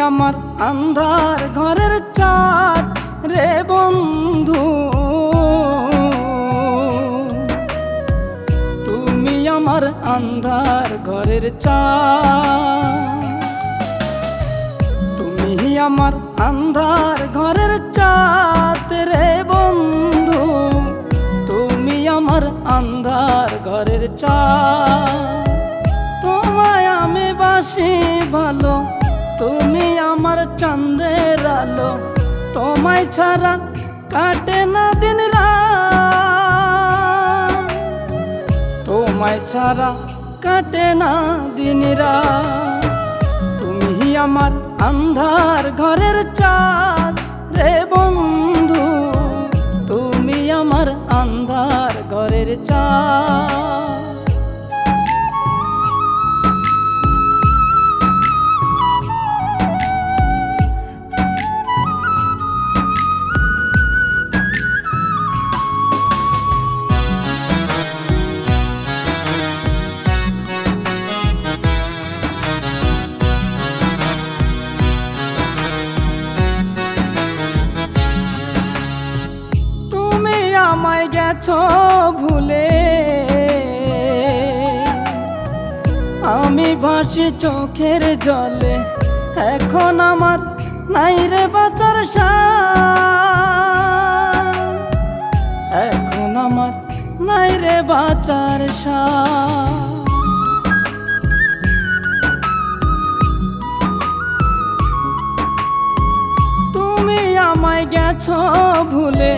আমার আন্ধার ঘরের চাঁদ রে বন্ধু। তুমি আমার আন্ধার ঘরের চাঁদ। তুমি আমার আন্ধার ঘরের চাঁদ রে বন্ধু। তুমি আমার আন্ধার ঘরের চাঁদ। তোমায় আমি বাসি ভালো তুমি আমার চন্দের আলো, তোমায় ছাড়া কাটে না দিন তোমায় ছাড়া কাটে না দিন তুমি আমার আন্ধার ঘরের চাঁদ রে বন্ধু। গেছো ভুলে আমি ভাসি চোখের জলে, এখন আমার নাই রে বাঁচার। এখন আমার নাই রে বাঁচার আমায় গেছো ভুলে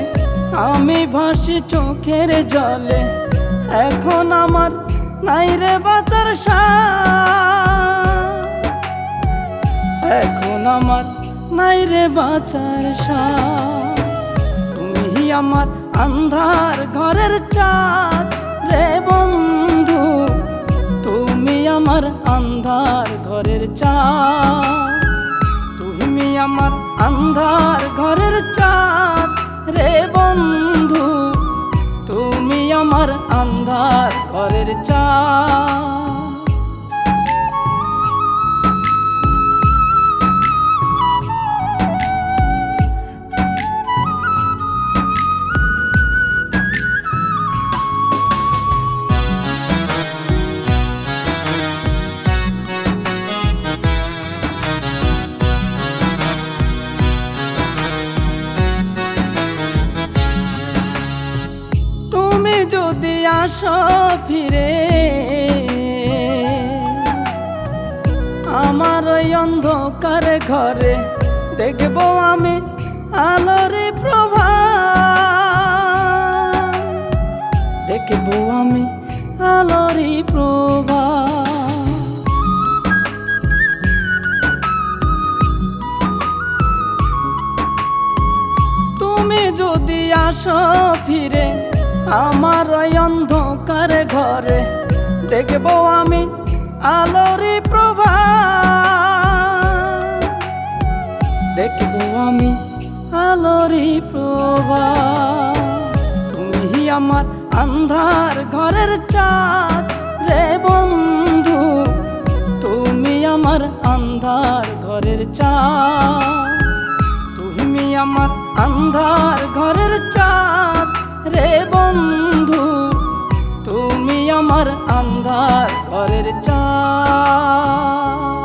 আমি ভাসি চোখের জলে, এখন আমার নাই রে বাঁচার। এখন আমার নাই রে বাঁচার। তুমি আমার আন্ধার ঘরের চাঁদ রে বন্ধু তুমি আমার আন্ধার ঘরের চাঁদ তুমি আমার আন্ধার ঘরের চাঁদ রে বন্ধু তুমি আমার আন্ধার ঘরের চাঁদ। আসো ফিরে। আমার ওই অন্ধকার ঘরে দেখব আমি আলোর প্রভা দেখব আমি আলোর প্রভা তুমি যদি আসো ফিরে আমার অন্ধকার ঘরে দেখব আমি আলোরি প্রভা দেখব আমি আলোরি প্রভা তুমি আমার আন্ধার ঘরের চাঁদ রে বন্ধু। তুমি আমার আন্ধার ঘরের চাঁদ। তুমি আমার আন্ধার ঘরের চাঁদ রে বন্ধু তুমি আমার আন্ধার ঘরের চাঁদ।